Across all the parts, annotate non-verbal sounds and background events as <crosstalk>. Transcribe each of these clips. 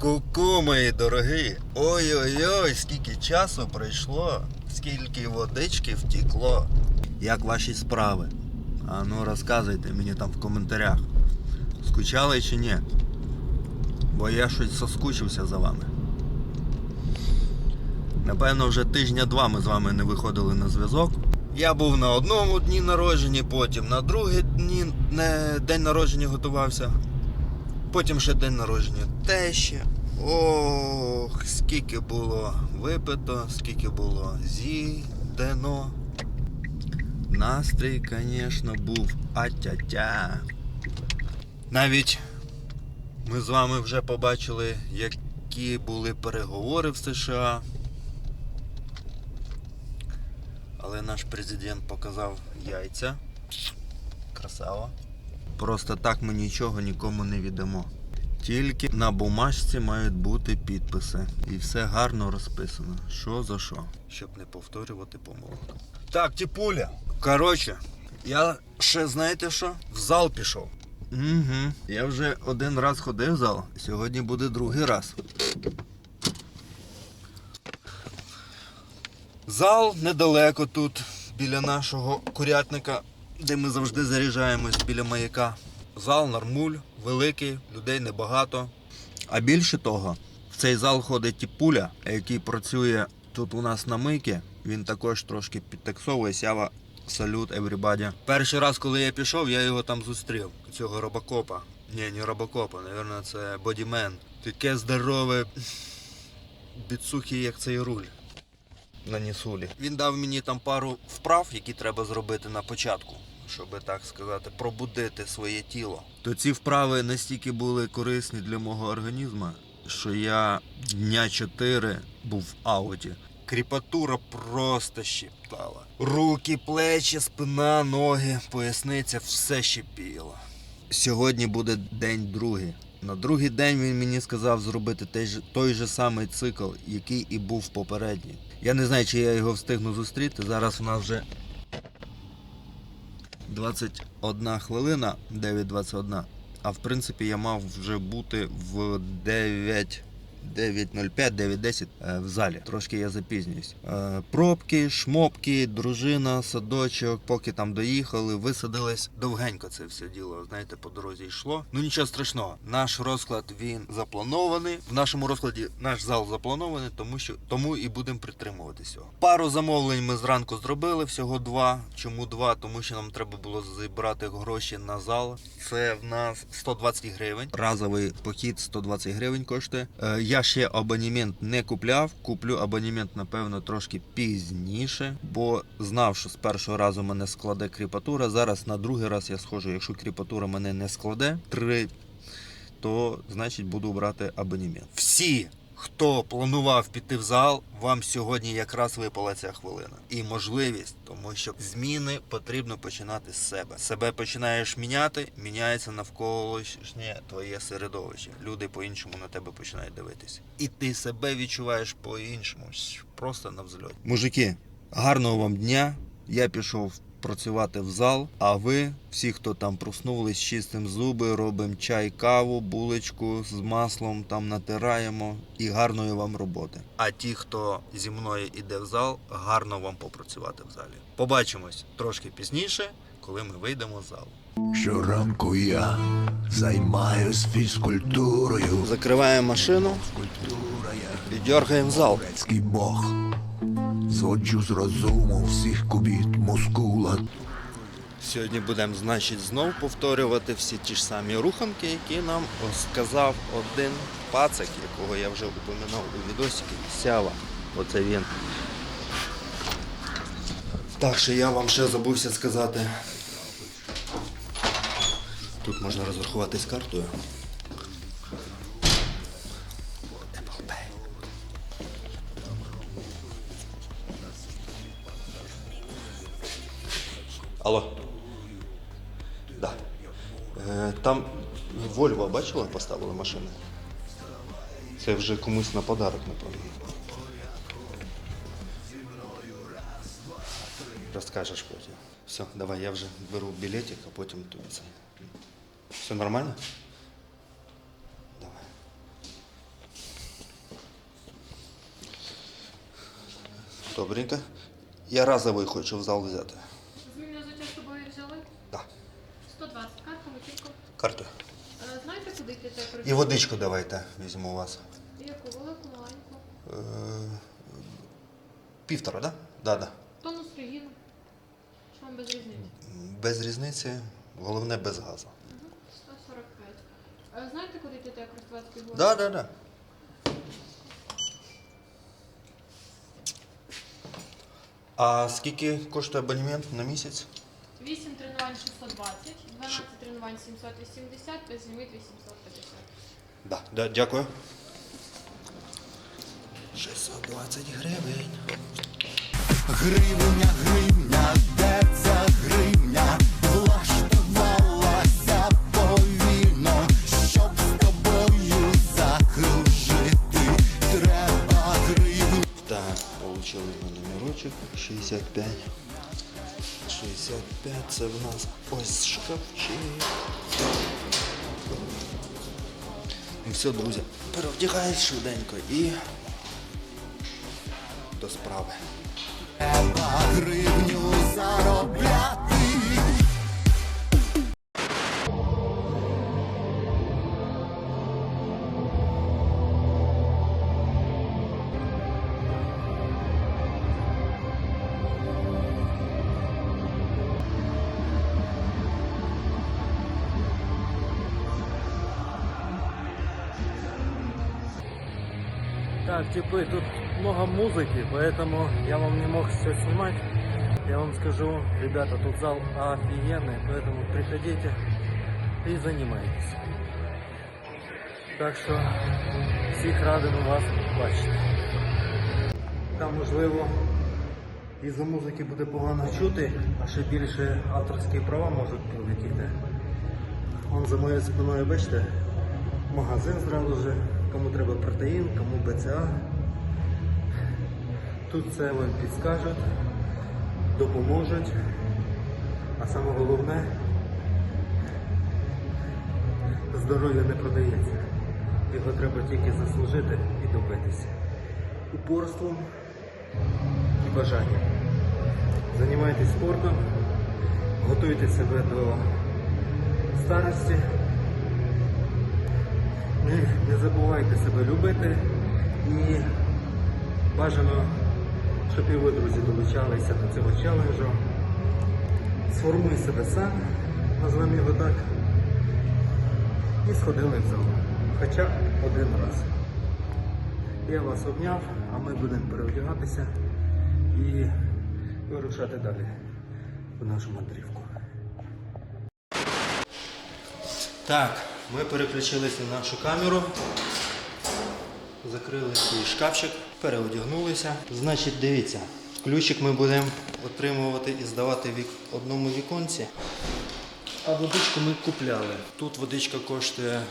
Ку-ку, мої дорогі. Ой-ой-ой, скільки часу пройшло, скільки водички втекло. Як ваші справи? А ну розказуйте мені там в коментарях. Скучали чи ні? Бо я щось соскучився за вами. Напевно, вже тижня два ми з вами не виходили на зв'язок. Я був на одному дні народження, потім на другий дні, день народження готувався. Потім ще день народження тещі. Ох, скільки було випито, скільки було з'їдено. Настрій, звісно, був атя-тя. Навіть ми з вами вже побачили, які були переговори в США. Але наш президент показав яйця. Красава. Просто так ми нічого нікому не віддамо. Тільки на бумажці мають бути підписи. І все гарно розписано. Що за що. Щоб не повторювати помилок. Так, тіпуля. Коротше, я ще знаєте що? В зал пішов. Угу. Я вже один раз ходив в зал, сьогодні буде другий раз. Зал недалеко тут, біля нашого курятника, де ми завжди заряджаємось біля маяка. Зал нормуль, великий, людей небагато. А більше того, в цей зал ходить тіпуля, який працює тут у нас на мийці. Він також трошки підтаксовує сява. Салют, everybody. Перший раз, коли я пішов, я його там зустрів. Цього робокопа. Ні, не робокопа, напевно, це бодімен. Таке здорове біцухи, як цей руль на Нісулі. Він дав мені там пару вправ, які треба зробити на початку, щоб так сказати, пробудити своє тіло. То ці вправи настільки були корисні для мого організму, що я дня 4 був в ауті. Кріпатура просто щептала. Руки, плечі, спина, ноги, поясниця, все щепіло. Сьогодні буде день другий. На другий день він мені сказав зробити той же, той же самий цикл, який і був попередній. Я не знаю, чи я його встигну зустріти. Зараз у нас вже 21 хвилина, 9.21. А в принципі я мав вже бути в 9. 9.05, 9.10 е, в залі. Трошки я запізнююсь. Е, Пробки, шмопки, дружина, садочок, поки там доїхали, висадились. Довгенько це все діло, знаєте, по дорозі йшло. Ну нічого страшного. Наш розклад він запланований. В нашому розкладі наш зал запланований, тому що тому і будемо притримуватися. Пару замовлень ми зранку зробили, всього два. Чому два? Тому що нам треба було зібрати гроші на зал. Це в нас 120 гривень. Разовий похід 120 гривень коштує. Е, Я ще абонемент не купляв. Куплю абонемент, напевно, трошки пізніше, бо знав, що з першого разу мене складе кріпатура. Зараз на другий раз я схожу. Якщо кріпатура мене не складе, три, то значить буду брати абонемент. Всі, хто планував піти в зал, вам сьогодні якраз випала ця хвилина. І можливість, тому що зміни потрібно починати з себе. Себе починаєш міняти, міняється навколишнє твоє середовище. Люди по-іншому на тебе починають дивитися. І ти себе відчуваєш по-іншому, просто на взльоті. Мужики, гарного вам дня. Я пішов працювати в зал. А ви, всі, хто там проснулись, чистим зуби, робимо чай, каву, булочку з маслом, там натираємо і гарної вам роботи. А ті, хто зі мною іде в зал, гарно вам попрацювати в залі. Побачимось трошки пізніше, коли ми вийдемо з залу. Щоранку я займаюсь фізкультурою. Закриваємо машину і дергаємо зал. бог. Зводжу з розуму всіх кубіт мускула. Сьогодні будемо, значить, знов повторювати всі ті ж самі руханки, які нам сказав один пацик, якого я вже упоминав у відосі. Сява. Оце він. Так, що я вам ще забувся сказати. Тут можна розрахуватись картою. Там Вольво бачила, поставила машини? Це вже комусь на подарок, напевно. Розкажеш потім. Все, давай, я вже беру білетик, а потім тут це. Все нормально? Давай. Добренько. Я разовий хочу в зал взяти. І водичку давайте візьму у вас. Яку велику, маленьку? Е, Півтора, так? Да? Да, да. Тонус фрігіну. Чи вам без різниці? Без різниці, головне без газу. Угу. 145. Е, Знаєте, куди йдете Крестовецький город? Да, да, да. А скільки коштує абонемент на місяць? 8 тренувань 620, 12 тренувань 780, 5 ліміт 850. Да, да, дякую. 620 гривень. Гривня, гривня, де ця гривня? Влаштувалася повільно, щоб з тобою закружити. Треба гривню. Так, получили ми номерочок 65. 65 це в нас ось шкафчик. Все, друзі, перевдягаюсь швиденько і до справи. Гривню заробляти. Так, типы, тут много музыки, поэтому я вам не мог все снимать. Я вам скажу, ребята, тут зал офигенный, поэтому приходите и занимайтесь. Так що всіх радимо вас бачити. Там можливо із-за музики буде погано чути, а ще більше авторські права можуть прилетіти. Он за моєю спиною, бачите, магазин зразу же, кому треба протеїн, кому БЦА. Тут все вам підскажуть, допоможуть. А саме головне, здоров'я не продається. Його треба тільки заслужити і добитися. Упорством і бажанням. Займайтесь спортом, готуйте себе до старості. Не, забувайте себе любити і бажано, щоб і ви, друзі, долучалися до цього челенджу. Сформуй себе сам, назвемо його так, і сходили в зал. Хоча один раз. Я вас обняв, а ми будемо переодягатися і вирушати далі в нашу мандрівку. Так, ми переключилися на нашу камеру. Закрили свій шкафчик, переодягнулися. Значить, дивіться, ключик ми будемо отримувати і здавати в одному віконці. А водичку ми купляли. Тут водичка коштує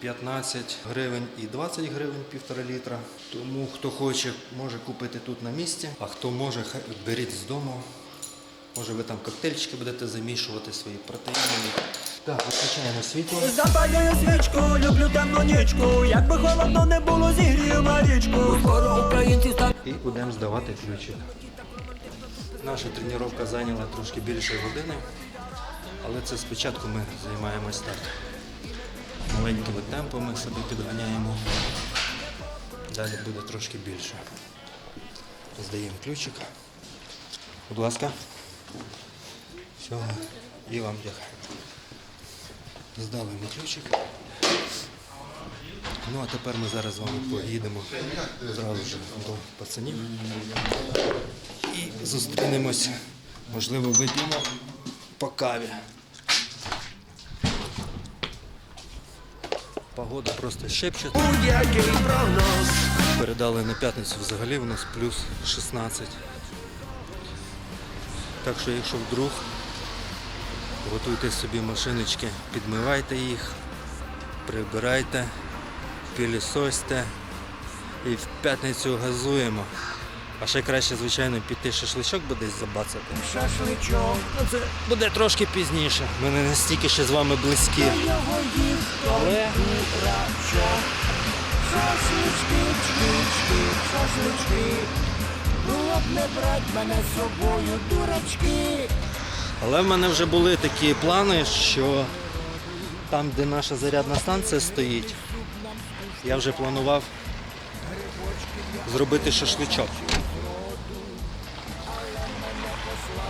15 гривень і 20 гривень півтора літра. Тому хто хоче, може купити тут на місці, а хто може, хай беріть з дому. Може ви там коктейльчики будете замішувати свої протеїни. Так, виключаємо світло. Запалюю свічку, люблю темну нічку. Якби холодно не було, зігрію марічку. Скоро українці стануть. І будемо здавати ключик. Наша тренування зайняла трошки більше години, але це спочатку ми займаємось так. Маленькими темпами себе підганяємо. Далі буде трошки більше. Здаємо ключик. Будь ласка. Все. І вам дякую. Здали ми ключик. Ну а тепер ми зараз з вами поїдемо зразу ж до пацанів і зустрінемось. Можливо, вип'ємо по каві. Погода просто щепче. Передали на п'ятницю взагалі у нас плюс 16. Так що, якщо вдруг готуйте собі машиночки, підмивайте їх, прибирайте, пілісосьте і в п'ятницю газуємо. А ще краще, звичайно, піти шашличок би десь забацати. Шашличок. Ну це буде трошки пізніше. Ми не настільки ще з вами близькі. Але Шашлички, шашлички, шашлички. Було б не брать мене з собою, дурачки. Але в мене вже були такі плани, що там, де наша зарядна станція стоїть, я вже планував зробити шашличок.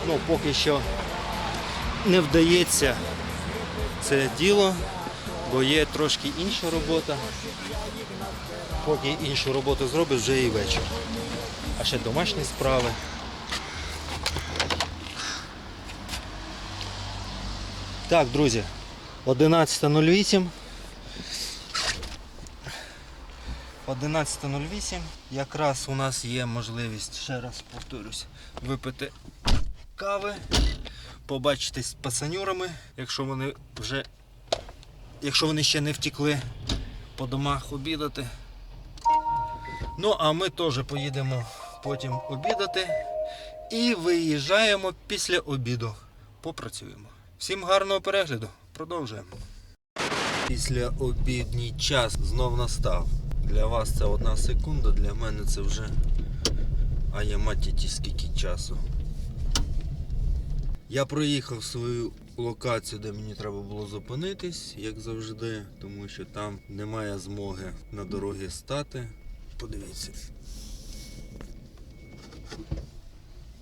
Ну, поки що не вдається це діло, бо є трошки інша робота. Поки іншу роботу зробиш, вже і вечір. А ще домашні справи. Так, друзі, 11.08. 11.08. Якраз у нас є можливість, ще раз повторюсь, випити кави, побачитись з пацанюрами, якщо вони вже, якщо вони ще не втекли по домах обідати. Ну, а ми теж поїдемо потім обідати і виїжджаємо після обіду. Попрацюємо. Всім гарного перегляду. Продовжуємо. Після обідній час знов настав. Для вас це одна секунда, для мене це вже. А я матіті скільки часу. Я проїхав свою локацію, де мені треба було зупинитись, як завжди, тому що там немає змоги на дорогі стати. Подивіться.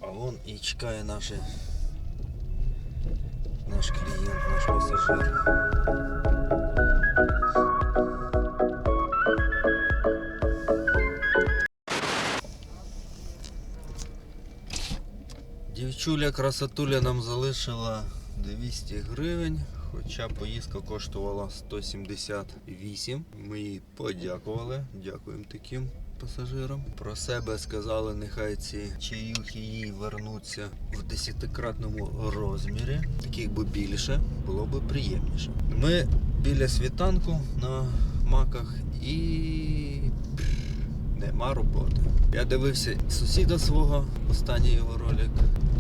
А вон і чекає наше наш клієнт, наш пасажир. Дівчуля красотуля нам залишила 200 гривень, хоча поїздка коштувала 178. Ми їй подякували. Дякуємо таким пасажирам. Про себе сказали, нехай ці чаюхи їй вернуться в десятикратному розмірі. Таких би більше, було би приємніше. Ми біля світанку на маках і нема роботи. Я дивився сусіда свого, останній його ролик.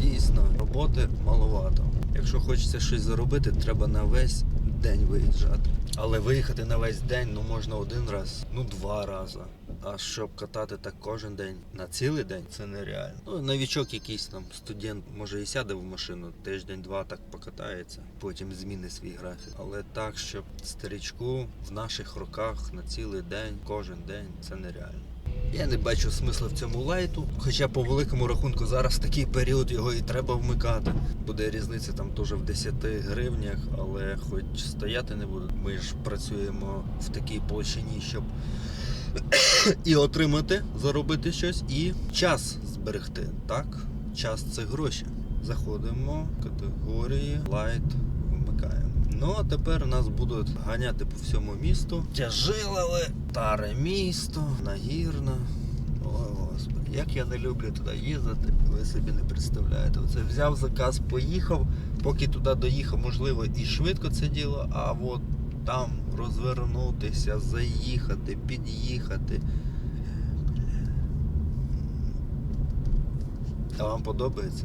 Дійсно, роботи маловато. Якщо хочеться щось заробити, треба на весь день виїжджати. Але виїхати на весь день ну можна один раз, ну два рази. А щоб катати так кожен день на цілий день, це нереально. Ну, новічок якийсь там студент може і сяде в машину, тиждень-два так покатається, потім зміни свій графік. Але так, щоб старічку в наших руках на цілий день, кожен день, це нереально. Я не бачу смисла в цьому лайту. Хоча по великому рахунку зараз такий період його і треба вмикати. Буде різниця там теж в 10 гривнях, але хоч стояти не буду. Ми ж працюємо в такій площині, щоб <coughs> і отримати, заробити щось, і час зберегти. Так, час це гроші. Заходимо в категорії Light. Ну а тепер нас будуть ганяти по всьому місту. Тяжилове, старе місто, нагірна. О, господи, як я не люблю туди їздити, ви собі не представляєте. Оце взяв заказ, поїхав, поки туди доїхав, можливо, і швидко це діло, а от там розвернутися, заїхати, під'їхати. А вам подобається?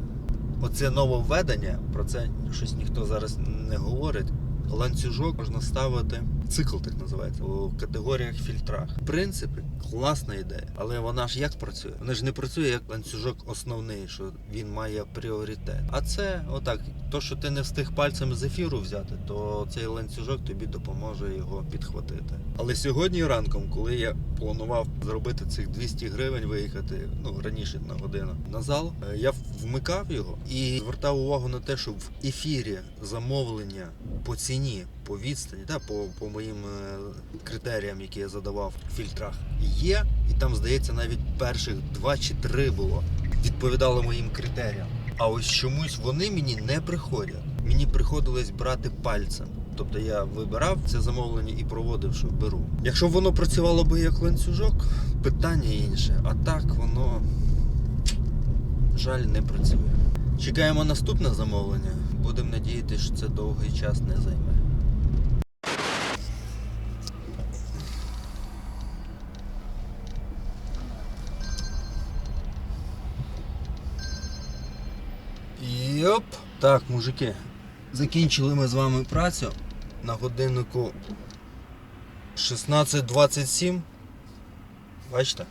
Оце нововведення, про це щось ніхто зараз не говорить. Ланцюжок можна ставити, цикл так називається, у категоріях фільтрах. В принципі, класна ідея, але вона ж як працює? Вона ж не працює як ланцюжок основний, що він має пріоритет. А це отак, то, що ти не встиг пальцем з ефіру взяти, то цей ланцюжок тобі допоможе його підхватити. Але сьогодні ранком, коли я планував зробити цих 200 гривень, виїхати ну раніше на годину на зал, е, я вмикав його і звертав увагу на те, що в ефірі замовлення по ціні, по відстані, та по, по моїм е, критеріям, які я задавав в фільтрах, є, і там здається навіть перших два чи три було відповідало моїм критеріям. А ось чомусь вони мені не приходять. Мені приходилось брати пальцем. Тобто я вибирав це замовлення і проводив, що беру. Якщо б воно працювало би як ланцюжок, питання інше. А так воно, жаль, не працює. Чекаємо наступне замовлення. Будемо надіятися, що це довгий час не займе. Йоп. Так, мужики, закінчили ми з вами працю на годиннику 16.27. Бачите?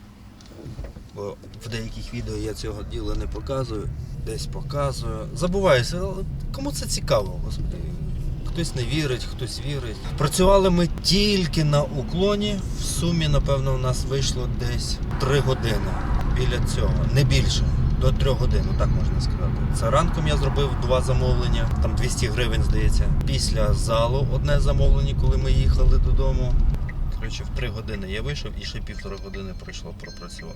бо в деяких відео я цього діла не показую, десь показую. Забуваюся, кому це цікаво, господи. Хтось не вірить, хтось вірить. Працювали ми тільки на уклоні. В сумі, напевно, у нас вийшло десь 3 години біля цього, не більше. До 3 годин, ну, так можна сказати. Це ранком я зробив два замовлення, там 200 гривень, здається. Після залу одне замовлення, коли ми їхали додому. Коротше, в 3 години я вийшов і ще півтори години пройшло, пропрацював.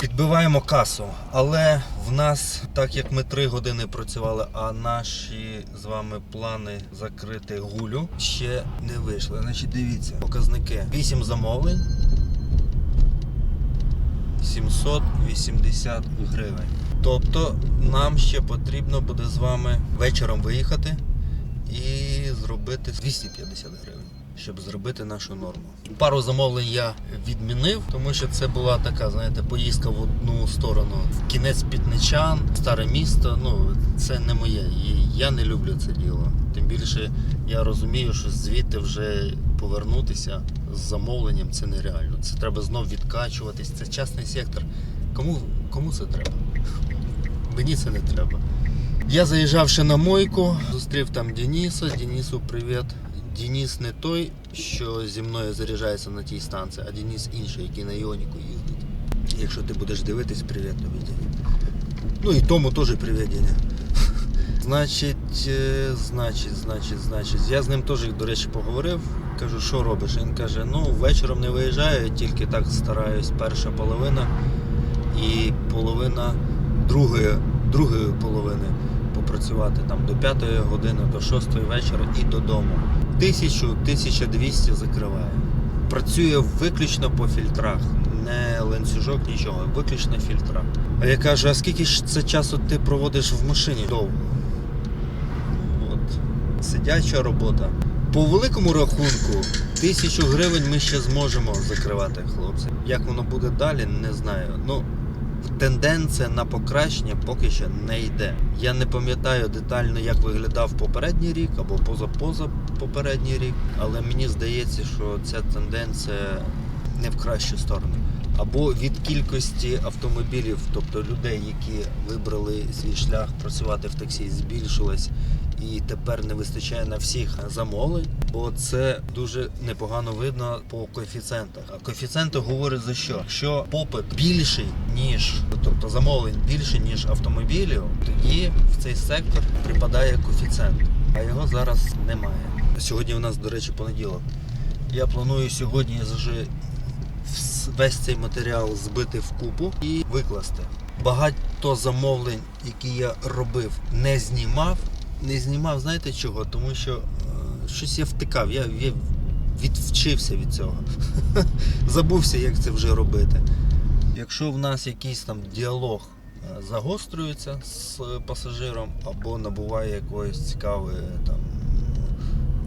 Підбиваємо касу, але в нас, так як ми 3 години працювали, а наші з вами плани закрити гулю ще не вийшли. Значить, дивіться, показники. 8 замовлень. 780 гривень. Тобто нам ще потрібно буде з вами вечором виїхати і зробити 250 гривень, щоб зробити нашу норму. Пару замовлень я відмінив, тому що це була така, знаєте, поїздка в одну сторону. Кінець Пітничан, старе місто. Ну це не моє. І я не люблю це діло. Тим більше я розумію, що звідти вже повернутися з замовленням це нереально. Це треба знов відкачуватись. Це частний сектор. Кому, кому це треба? Мені це не треба. Я заїжджав ще на мойку, зустрів там Дениса. Денису привіт. Денис не той, що зі мною заряджається на тій станції, а Денис інший, який на Іоніку їздить. Якщо ти будеш дивитись, привіт тобі, Деня. Ну і тому теж привіт, Деня. <laughs> Значить, е, значить, значить, значить. Я з ним теж, до речі, поговорив. Кажу, що робиш? Він каже, ну вечором не виїжджаю, тільки так стараюсь перша половина і половина другої, другої половини попрацювати там до 5 години, до 6 вечора і додому. 1000-1200 закриває. Працює виключно по фільтрах, не ланцюжок, нічого, виключно фільтра. А я кажу, а скільки ж це часу ти проводиш в машині? Довго. От. Сидяча робота. По великому рахунку, тисячу гривень ми ще зможемо закривати, хлопці. Як воно буде далі, не знаю. Ну, тенденція на покращення поки що не йде. Я не пам'ятаю детально, як виглядав попередній рік або поза-поза попередній рік, але мені здається, що ця тенденція не в кращу сторону. Або від кількості автомобілів, тобто людей, які вибрали свій шлях працювати в таксі, збільшилась і тепер не вистачає на всіх замовлень, бо це дуже непогано видно по коефіцієнтах. А коефіцієнти говорять за що? Якщо попит більший ніж, тобто замовлень більше ніж автомобілів, тоді в цей сектор припадає коефіцієнт, а його зараз немає. Сьогодні у нас, до речі, понеділок. Я планую сьогодні вже весь цей матеріал збити в купу і викласти. Багато замовлень, які я робив, не знімав. Не знімав, знаєте чого? Тому що е, щось я втикав, я, я відвчився від цього. <laughs> Забувся, як це вже робити. Якщо в нас якийсь там діалог е, загострюється з пасажиром або набуває якоїсь цікавої там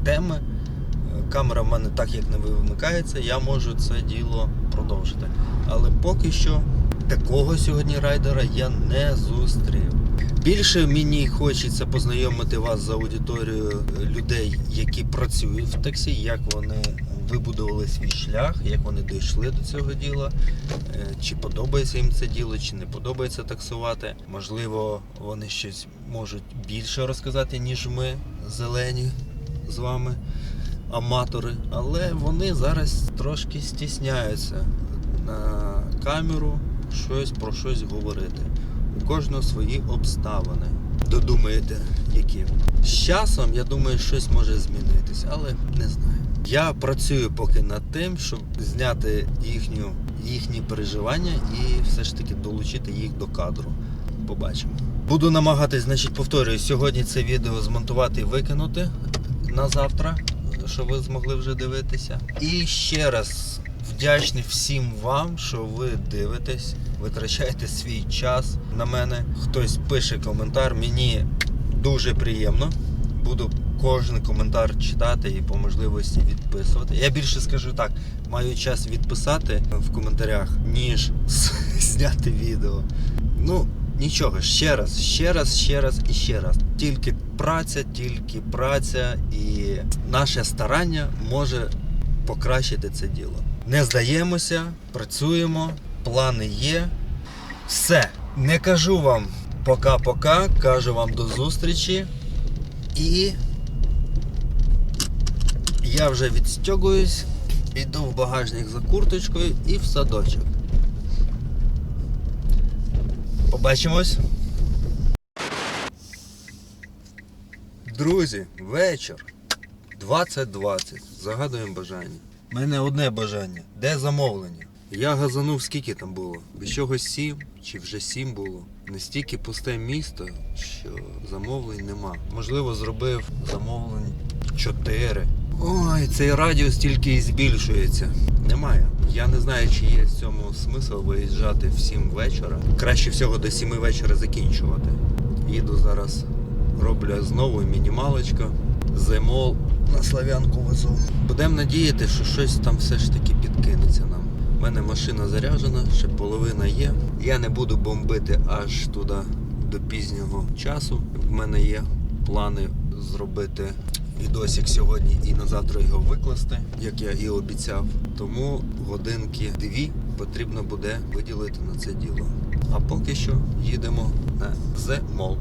теми, е, камера в мене так як не вимикається, я можу це діло продовжити. Але поки що такого сьогодні райдера я не зустрів. Більше мені хочеться познайомити вас з аудиторією людей, які працюють в таксі, як вони вибудували свій шлях, як вони дійшли до цього діла, е, чи подобається їм це діло, чи не подобається таксувати. Можливо, вони щось можуть більше розказати, ніж ми, зелені з вами, аматори. Але вони зараз трошки стісняються на камеру щось про щось говорити. У кожного свої обставини. Додумаєте, які. З часом, я думаю, щось може змінитися, але не знаю. Я працюю поки над тим, щоб зняти їхню, їхні переживання і все ж таки долучити їх до кадру. Побачимо. Буду намагатись, значить, повторюю, сьогодні це відео змонтувати і викинути на завтра, щоб ви змогли вже дивитися. І ще раз вдячний всім вам, що ви дивитесь, витрачаєте свій час на мене. Хтось пише коментар, мені дуже приємно. Буду кожен коментар читати і по можливості відписувати. Я більше скажу так, маю час відписати в коментарях, ніж <laughs> зняти відео. Ну, нічого, ще раз, ще раз, ще раз і ще раз. Тільки праця, тільки праця і наше старання може покращити це діло. Не здаємося, працюємо, плани є. Все. Не кажу вам пока-пока, кажу вам до зустрічі. І я вже відстягуюсь, іду в багажник за курточкою і в садочок. Побачимось. Друзі, вечір. 20.20. Загадуємо бажання. У мене одне бажання. Де замовлення? Я газанув скільки там було? Без чогось сім чи вже сім було. Настільки пусте місто, що замовлень нема. Можливо, зробив замовлень 4. Ой, цей радіус тільки і збільшується. Немає. Я не знаю, чи є в цьому смисл виїжджати в 7 вечора. Краще всього до 7 вечора закінчувати. Їду зараз, роблю знову мінімалочка. Зимол на славянку везу. Будемо надіяти, що щось там все ж таки підкинеться нам. У мене машина заряджена, ще половина є. Я не буду бомбити аж туди до пізнього часу. В мене є плани зробити відосик сьогодні і на завтра його викласти, як я і обіцяв. Тому годинки дві потрібно буде виділити на це діло. А поки що їдемо на The Mall.